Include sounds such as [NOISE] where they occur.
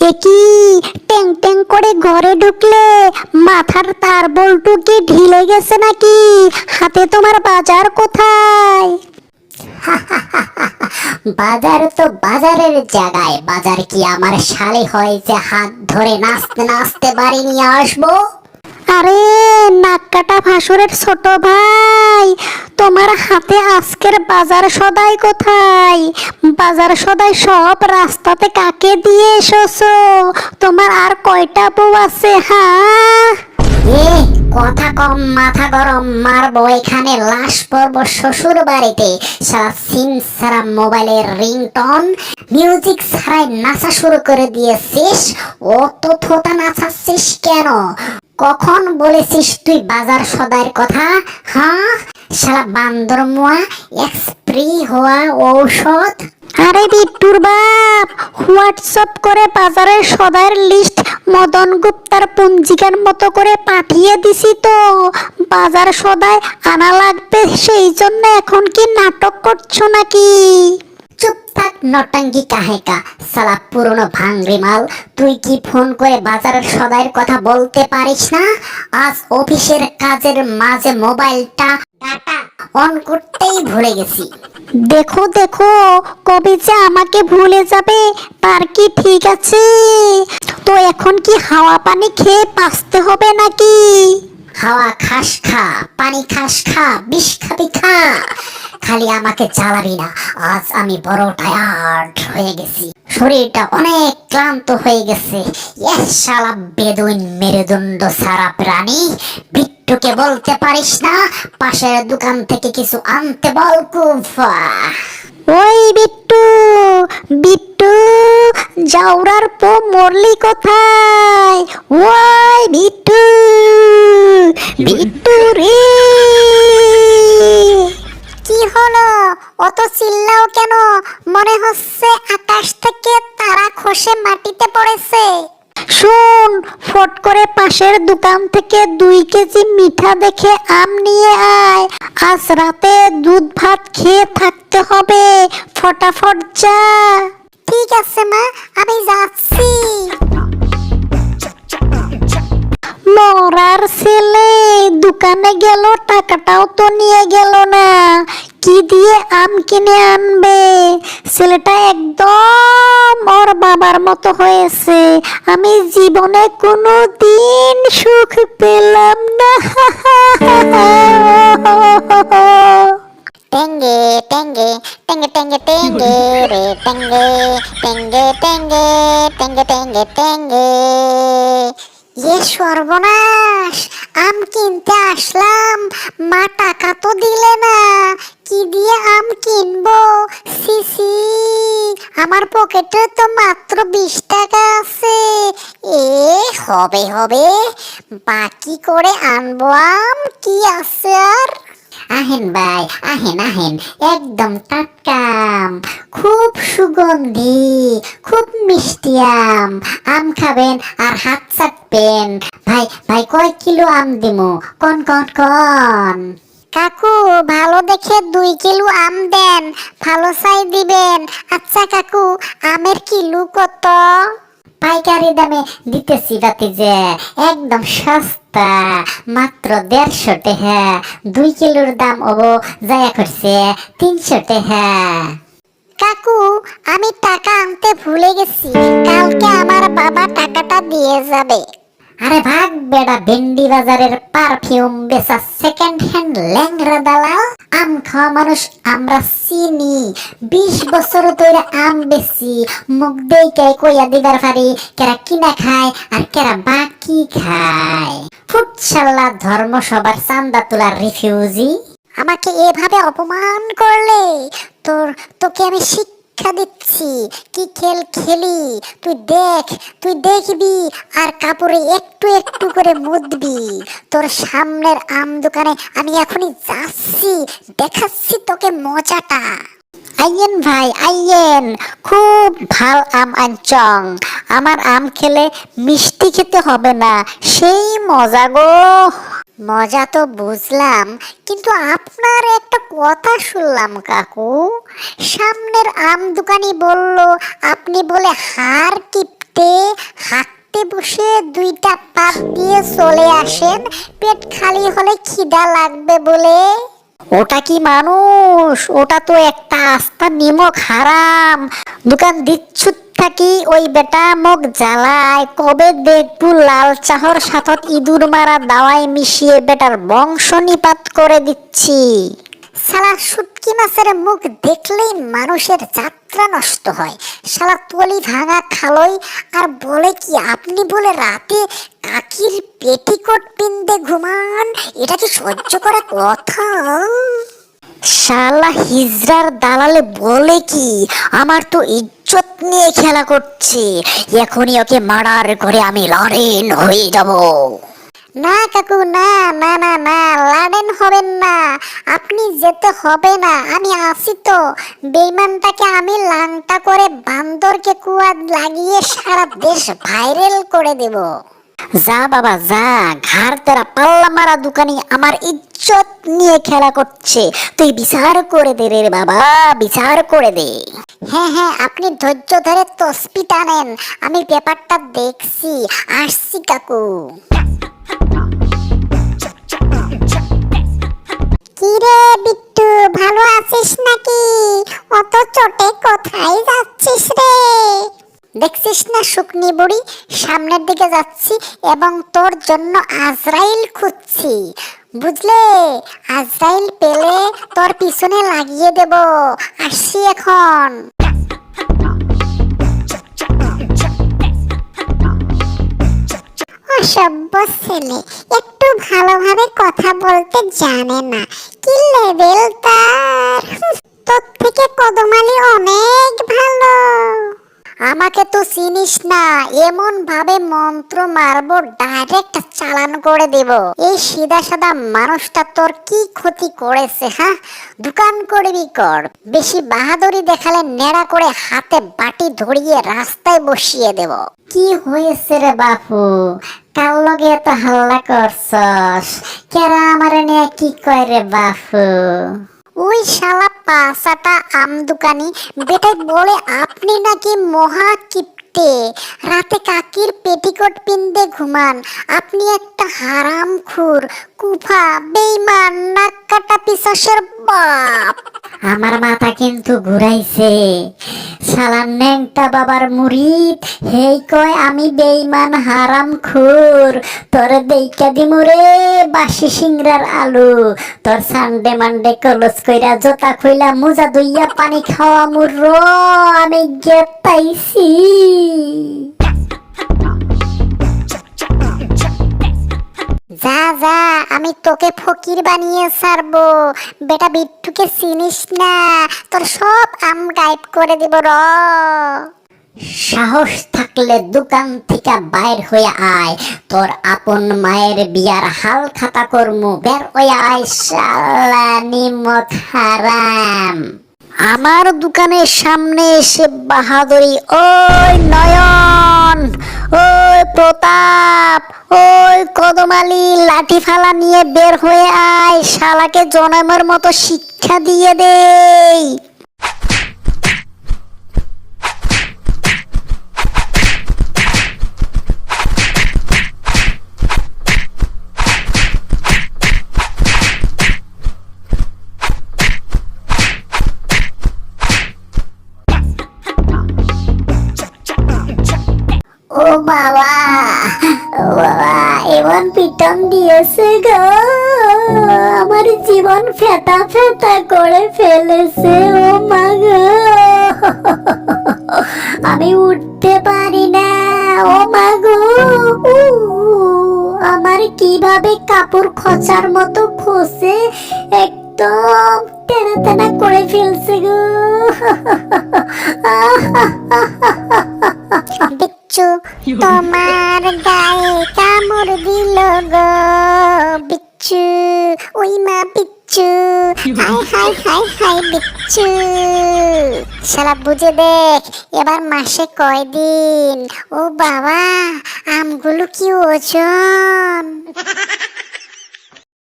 একই ট্যাং ট্যাং করে ঘরে ঢুকলে মাথার তার বল্টু কি ঢিলে গেছে নাকি? হাতে তোমার বাজার কোথায়? [LAUGHS] বাজার তো বাজারের জায়গায়। বাজার কি আমার শালে হয় যে হাত ধরে নাচতে নাচতে বাড়ি নিয়ে আসব? আরে নাক কাটা ভাসুরের ছোট ভাই। তোমার হাতে আজকের বাজার সদাই কোথায়? বাজার সদাই সব রাস্তাতে কাকে দিয়ে এসেছ? তোমার আর কয়টা বউ আছে হ্যাঁ? কথা কম, মাথা গরম। মারবো এখানে লাশ পড়ব শ্বশুর বাড়িতে। সিম সারা মোবাইলের রিংটন। মিউজিক ছাড়াই নাচা শুরু করে দিয়েছিস। ও তো থোতা নাচাচ্ছিস কেন? কখন বলেছিস তুই বাজার সদাইয়ের কথা? হ্যাঁ? সারা বান্দর মুয়া এক্সপ্রি হওয়া ঔষধ? আরে বিট্টুর বাপ, হোয়াটসঅ্যাপ করে বাজারের সদাইয়ের লিস্ট মদন গুপ্তার পঞ্জিকার মতো করে পাঠিয়ে দিছি তো। বাজার সদায় আনা লাগবে, সেই জন্য এখন কি নাটক করছ নাকি? থাক নটাঙ্গি কাহেকা। সালা পুরনো ভাঙরি মাল, তুই কি ফোন করে বাজারের সদাইয়ের কথা বলতে পারিস না? আজ অফিসের কাজের মাঝে মোবাইলটা ডাটা অন করতেই ভুলে গেছি। দেখো দেখো, কবে যে আমাকে ভুলে যাবে, তার কি ঠিক আছে? তো এখন কি হাওয়া পানি খেয়ে বাঁচতে হবে নাকি? হাওয়া খাস খা, পানি খাস খা, বিষ খাবি খা। খালি আমাকে জ্বালাবি না, আজ আমি বড় টায়ার্ড হয়ে গেছি। শরীরটা অনেক ক্লান্ত হয়ে গেছে। ইয়েস শালা বেদুইন মেরুদণ্ড সারা প্রাণী বিট্টুকে বলতে পারিস না, পাশের দোকান থেকে কিছু আনতে বল কুফা। ওই বিট্টু বিট্টু জাউরার পো মরলি কোথায়? ওই বিট্টু বিট্টু রে। কি হলো? অত চিল্লাও কেন? মনে হচ্ছে আকাশ থেকে তারা খসে মাটিতে পড়েছে। শোন ফট করে পাশের দোকান থেকে দুই কেজি মিঠা দেখে আম নিয়ে আয়। আজ রাতে দুধ ভাত খেয়ে থাকতে হবে। ফটাফট যা। ঠিক আছে মা আমি যাচ্ছি। মরার ছেলে দোকানে গেল টাকাটাও তো নিয়ে গেল না। কি দিয়ে আম কিনে আনবে? ছেলেটা একদম ওর বাবার মতো হয়েছে। আমি জীবনে কোনো দিন সুখ পেলাম না। টেঙ্গে টেঙ্গে টেঙ্গে টেঙ্গে টেঙ্গে রে টেঙ্গে টেঙ্গে টেঙ্গে টেঙ্গে টেঙ্গে টেঙ্গে। এ সর্বনাশ আম কিনতে আসলাম মা টাকা তো দিলে না। কি দিয়ে আম কিনবো? সিসি আমার পকেটে তো মাত্র বিশ টাকা আছে। এ হবে হবে। বাকি করে আনব আম? কি আছে আর? আহেন ভাই আহেন আহেন। একদম টাটকা আম, খুব সুগন্ধি খুব মিষ্টি আম। আম খাবেন আর হাত চাটবেন। ভাই ভাই কয় কিলো আম দিমু? কোন কন কোন। কাকু, ভালো দেখে দুই কিলো আম দেন, ভালো চাই দিবেন। আচ্ছা কাকু, আমের কিলো কত? পাইকারি দামে দিতেছি বাতি যে, একদম সস্তা, মাত্র দেড়শো টাকা দুই কিলোর দাম ও জায়া করছে তিনশো টাকা কাকু, আমি টাকা আনতে ভুলে গেছি, কালকে আমার বাবা টাকাটা দিয়ে যাবে। আরে ভাগ বেড়া ভেন্ডি বাজারের পারফিউম বেচা সেকেন্ড হ্যান্ড ল্যাংরা দালাল। আম খাওয়া মানুষ আমরা চিনি। বিশ বছর ধরে আম বেশি মুখ দেইকে কইয়া দিবার পারি, কেরা কিনা খায় আর কেরা বাকি খায়। ফুটসাল্লা ধর্ম সবার চান্দা তোলার রিফিউজি আমাকে এভাবে অপমান করলে? তোর তোকে আমি শিক্ষা দিচ্ছি। কি খেল খেলি? তুই দেখ, তুই দেখবি আর কাপড়ে একটু একটু করে মুদবি। তোর সামনের আম দোকানে আমি এখনই যাচ্ছি, দেখাচ্ছি তোকে মজাটা। আইয়েন ভাই, আইয়েন, খুব ভালো আম আনচং। আমার আম খেলে মিষ্টি খেতে হবে না, সেই মজা গো। মজা তো বুঝলাম, কিন্তু আপনার একটা কথা শুনলাম, কাকু। সামনের আম দোকানি বলল, আপনি বলে হার কিপতে হাঁটতে বসে দুইটা পাত দিয়ে চলে আসেন, পেট খালি হলে খিদা লাগবে বলে। ওটা কি মানুষ? ওটা তো একটা আস্তা নিমক হারাম। দোকান দিচ্ছু থাকি ওই বেটা মোক জ্বালায়? কবে দেখবু লাল চাহর সাথত ইঁদুর মারা দাওয়াই মিশিয়ে বেটার বংশ নিপাত করে দিচ্ছি। শালা মাছের মুখ দেখলেই মানুষের যাত্রা নষ্ট হয়। শালা তলি ভাঙা খালই, আর বলে কি আপনি বলে রাতে কাকির পেটিকোট পিন্দে ঘুমান? এটা কি সহ্য করা কথা? শালা হিজরার দালালে বলে কি? আমার তো ইজ্জত নিয়ে খেলা করছি। এখনই ওকে মারার করে আমি লড়েন হয়ে যাব। না কাকু, না না না না লাডেন হবেন না। আপনি যেতে হবে না, আমি আসি তো। বেইমানটাকে আমি লাংটা করে বান্দরকে কুয়াদ লাগিয়ে সারা দেশ ভাইরাল করে দেব। যা বাবা, যা। ঘাড় তেরা পাল্লা মারা দোকানি আমার ইজ্জত নিয়ে খেলা করছে। তুই বিচার করে দে রে বাবা, বিচার করে দে। হ্যাঁ হ্যাঁ আপনি ধৈর্য ধরে তসপি টানেন। আমি ব্যাপারটা দেখছি। আসছি কাকু। কিরে বিট্টু, ভালো আছিস নাকি? অত চটে কোথায় যাচ্ছিস রে? দেখছিস না, শুকনি বুড়ি? সামনের দিকে যাচ্ছি এবং তোর জন্য আজরাইল খুঁজছি। বুঝলে? আজরাইল পেলে তোর পিছনে লাগিয়ে দেব। আসছি এখন। অসভ্য ছেলে, একটু ভালোভাবে কথা বলতে জানে না। কি লেভেল তার? তোর থেকে কদমালি অনেক ভালো। আমাকে তো চিনিস না এমন ভাবে মন্ত্র মারবো ডাইরেক্ট চালান করে দেব। এই সিধা সাদা মানুষটা তোর কি ক্ষতি করেছে হ্যাঁ? দোকান করবি কর। বেশি বাহাদুরি দেখালে নেড়া করে হাতে বাটি ধরিয়ে রাস্তায় বসিয়ে দেব। কি হয়েছে রে বাপু? কার লগে এত হাল্লা করছস? কেরা আমার নিয়ে কি কয় রে বাপু? ওই শালা পাসাটা আম দোকানি। বেটাই বলে, আপনি নাকি মহা কিপ্টে। রাতে কাকির পেটিকোট পিন্দে ঘুমান। আপনি একটা হারাম খুর কুফা বেইমান নাক কাটা পিসাসের বাপ। আমার মাথা কিন্তু ঘুরাইছে। সালান নেংটা বাবার মুরিদ হেই কয়, আমি বেইমান হারাম খুর তোর দেইকা দিমুরে বাসি সিংরার আলু। তোর সানডে মানডে কলস কইরা জোতা খুইলা মুজা দইয়া পানি খাওয়া মুর আমি গেতাইছি। আমি তোকে ফকির বানিয়ে ছাড়বো। বেটা বিট্টুকে চিনিস না? তোর সব আম গাইড করে দিব, র। সাহস থাকলে দোকান থেকে বাইর হয়ে আয়। তোর আপন মায়ের বিয়ার হাল খাতা কর্ম। বের হয়ে আয়, শালা মত হারাম। আমার দোকানের সামনে এসে বাহাদুরি, ওই নয়ন, ওই প্রতাপ, ওই কদমালি লাঠি ফালা নিয়ে বের হয়ে আয়, শালাকে জনমের মতো শিক্ষা দিয়ে দেই। বাবা বাবা, এমন পিটন দিয়েছে গো। আমার জীবন ফেটা ফেটা করে ফেলেছে, ও মা গো। আমি উঠতে পারি না, ও মা গো। আমার কীভাবে কাপড় খোঁচার মতো খসে একদম টেনা টেনা করে ফেলছে গো। বিচ্ছু তোমার গায়ে কামড় দিল গো, বিচ্ছু, ওই মা বিচ্ছু। হাই হাই হাই হাই, বিচ্ছু। শালা, বুঝে দেখ, এবার মাসে কয়দিন? ও বাবা, আমগুলো কি ওজন?